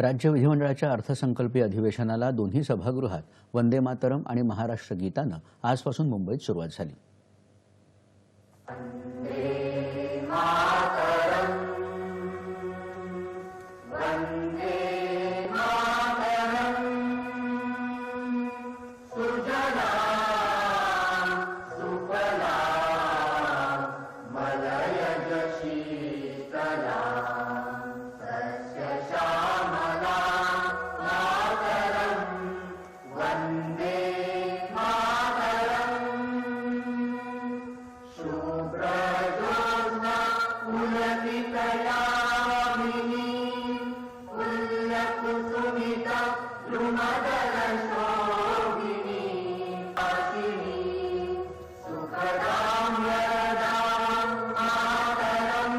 राज्य विधिमंडळाच्या अर्थसंकल्पीय अधिवेशनाला दोन्ही सभागृहात वंदे मातरम आणि महाराष्ट्र गीतानं आजपासून मुंबईत सुरुवात झाली. गिनी पतिनी सुनगां जगाम् आतरम्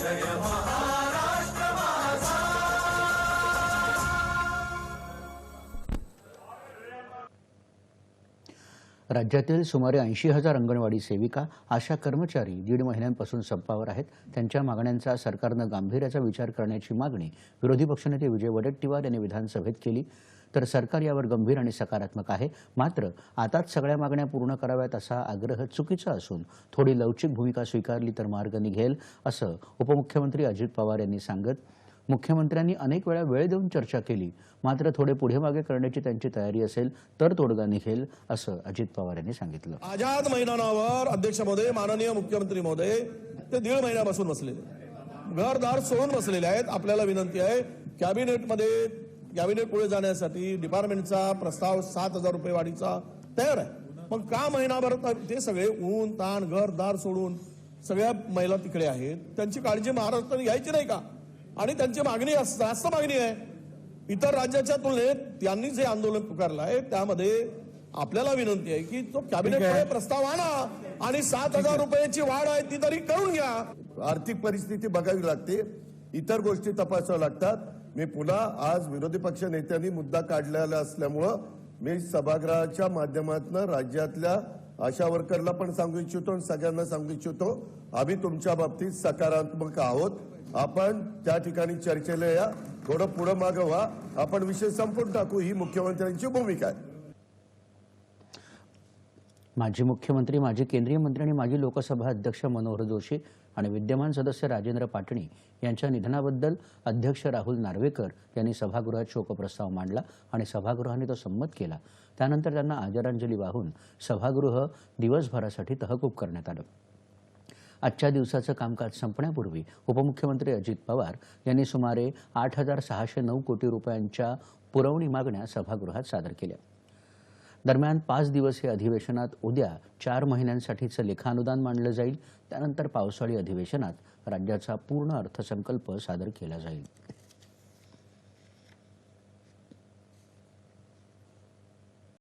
జయ మహా राज्यातील सुमारे ऐंशी हजार अंगणवाडी सेविका आशा कर्मचारी दीड महिन्यांपासून संपावर आहेत. त्यांच्या मागण्यांचा सरकारनं गांभीर्याचा विचार करण्याची मागणी विरोधी पक्षनेते विजय वडेट्टीवार यांनी विधानसभेत केली. तर सरकार यावर गंभीर आणि सकारात्मक आहे. मात्र आताच सगळ्या मागण्या पूर्ण कराव्यात असा आग्रह चुकीचा असून थोडी लवचिक भूमिका स्वीकारली तर मार्ग निघेल असं उपमुख्यमंत्री अजित पवार यांनी सांगत मुख्यमंत्र्यांनी अनेक वेळा वेळ देऊन चर्चा केली. मात्र थोडे पुढे मागे करण्याची त्यांची तयारी असेल तर तोडगा निघेल असं अजित पवार यांनी सांगितलं. आझाद मैदानावर अध्यक्ष महोदय माननीय मुख्यमंत्री महोदय ते दीड महिन्यापासून बसलेले. घरदार सोडून बसलेले आहेत. आपल्याला विनंती आहे कॅबिनेटमध्ये कॅबिनेट पुढे जाण्यासाठी डिपार्टमेंटचा प्रस्ताव सात हजार रुपये वाढीचा तयार आहे. मग का महिनाभर तर ते सगळे ऊन ताण घरदार सोडून सगळ्या महिला तिकडे आहेत? त्यांची काळजी महाराष्ट्राने घ्यायची नाही का? आणि त्यांची मागणी अस- जास्त मागणी आहे. इतर राज्याच्या तुलनेत त्यांनी जे आंदोलन पुकारलं आहे. त्यामध्ये आपल्याला विनंती आहे की तो कॅबिनेटमध्ये प्रस्ताव आणा आणि सात हजार रुपयाची वाढ आहे ती तरी करून घ्या. आर्थिक परिस्थिती बघावी लागते. इतर गोष्टी तपासाव्या लागतात. मी पुन्हा आज विरोधी पक्ष नेत्यांनी मुद्दा काढलेला असल्यामुळं मी सभागृहाच्या माध्यमातून राज्यातल्या आशा वर्करला पण सांगू इच्छितो आणि सगळ्यांना सांगू इच्छितो. आम्ही तुमच्या बाबतीत सकारात्मक आहोत. आपण त्या ठिकाणी चर्चेला या. थोडं पुढं मागं व्हा. आपण विषय संपून टाकू. ही मुख्यमंत्र्यांची भूमिका आहे. माजी मुख्यमंत्री माजी केंद्रीय मंत्री आणि माजी लोकसभा अध्यक्ष मनोहर जोशी आणि विद्यमान सदस्य राजेंद्र पाटणी यांच्या निधनाबद्दल अध्यक्ष राहुल नार्वेकर यांनी सभागृहात शोकप्रस्ताव मांडला आणि सभागृहाने तो संमत केला. त्यानंतर त्यांना आदरांजली वाहून सभागृह दिवसभरासाठी तहकूब करण्यात आलं. आजच्या दिवसाचं कामकाज संपण्यापूर्वी उपमुख्यमंत्री अजित पवार यांनी सुमारे आठ हजार सहाशे नऊ कोटी रुपयांच्या पुरवणी मागण्या सभागृहात सादर केल्या. दरम्यान पाच दिवसीय अधिवेशनात उद्या चार महिन्यांसाठीचं लेखानुदान मांडलं जाईल. त्यानंतर पावसाळी अधिवेशनात राज्याचा पूर्ण अर्थसंकल्प सादर केला जाईल.